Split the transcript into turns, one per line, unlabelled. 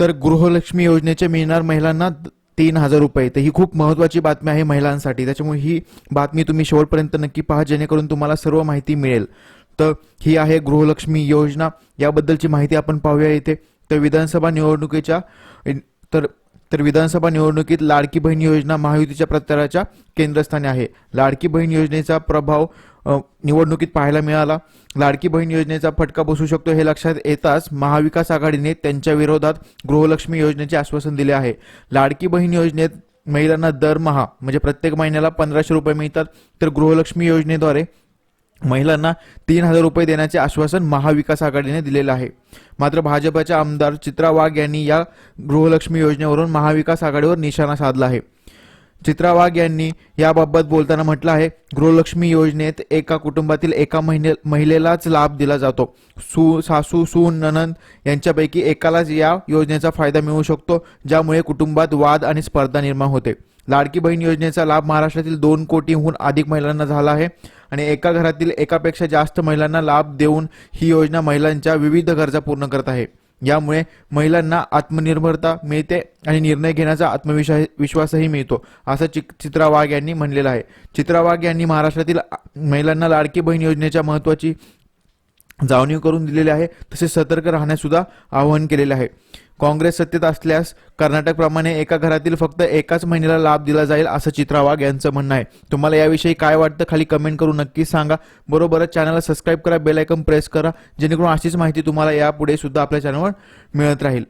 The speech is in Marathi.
तर गृहलक्ष्मी योजनेचे मिळणार महिलांना तीन हजार रुपये. तर ही खूप महत्त्वाची बातमी आहे महिलांसाठी. त्याच्यामुळे ही बातमी तुम्ही शेवटपर्यंत नक्की पहा जेणेकरून तुम्हाला सर्व माहिती मिळेल. तर ही आहे गृहलक्ष्मी योजना. याबद्दलची माहिती आपण पाहूया इथे. तर विधानसभा निवडणुकीच्या तर तर विधानसभा निवडणुकीत लाडकी बहीण योजना महायुतीच्या प्रचाराच्या केंद्रस्थानी आहे. लाडकी बहीण योजनेचा प्रभाव निवडणुकीत पाहायला मिळाला. लाडकी बहीण योजनेचा फटका बसू शकतो हे लक्षात येताच महाविकास आघाडीने त्यांच्या विरोधात गृहलक्ष्मी योजनेचे आश्वासन दिले आहे. लाडकी बहीण योजनेत महिलांना दरमहा म्हणजे प्रत्येक महिन्याला पंधराशे रुपये मिळतात तर गृहलक्ष्मी योजनेद्वारे महिलांना तीन हजार रुपये देण्याचे आश्वासन महाविकास आघाडीने दिलेलं आहे. मात्र भाजपच्या आमदार चित्रा वाघ यांनी या गृहलक्ष्मी योजनेवरून महाविकास आघाडीवर निशाणा साधला आहे. चित्रा वाघ यांनी याबाबत बोलताना म्हटलं आहे गृहलक्ष्मी योजनेत एका कुटुंबातील एका महिने महिलेलाच लाभ दिला जातो. सू सासू सून ननंद यांच्यापैकी एकालाच या योजनेचा फायदा मिळू शकतो ज्यामुळे कुटुंबात वाद आणि स्पर्धा निर्माण होते. लाडकी बहीण योजनेचा लाभ महाराष्ट्रातील दोन कोटीहून अधिक महिलांना झाला आहे आणि एका घरातील एकापेक्षा जास्त महिलांना लाभ देऊन ही योजना महिलांच्या विविध गरजा पूर्ण करत आहे. यामुळे महिलांना आत्मनिर्भरता मिळते आणि निर्णय घेण्याचा आत्मविश्वास विश्वासही मिळतो असं चिक चित्रा वाघ यांनी म्हणलेलं आहे. चित्रा वाघ यांनी महाराष्ट्रातील महिलांना लाडकी बहीण योजनेच्या महत्वाची जाणीव करून दिलेली आहे तसेच सतर्क राहण्यास सुद्धा आवाहन केलेले आहे. काँग्रेस सत्तेत असल्यास कर्नाटकप्रमाणे एका घरातील फक्त एकाच महिन्याला लाभ दिला जाईल असं चित्रा वाघ यांचं म्हणणं आहे. तुम्हाला याविषयी काय वाटतं खाली कमेंट करून नक्की सांगा. बरोबरच चॅनलला सबस्क्राईब करा बेल प्रेस करा जेणेकरून अशीच माहिती तुम्हाला यापुढे सुद्धा आपल्या चॅनलवर मिळत राहील.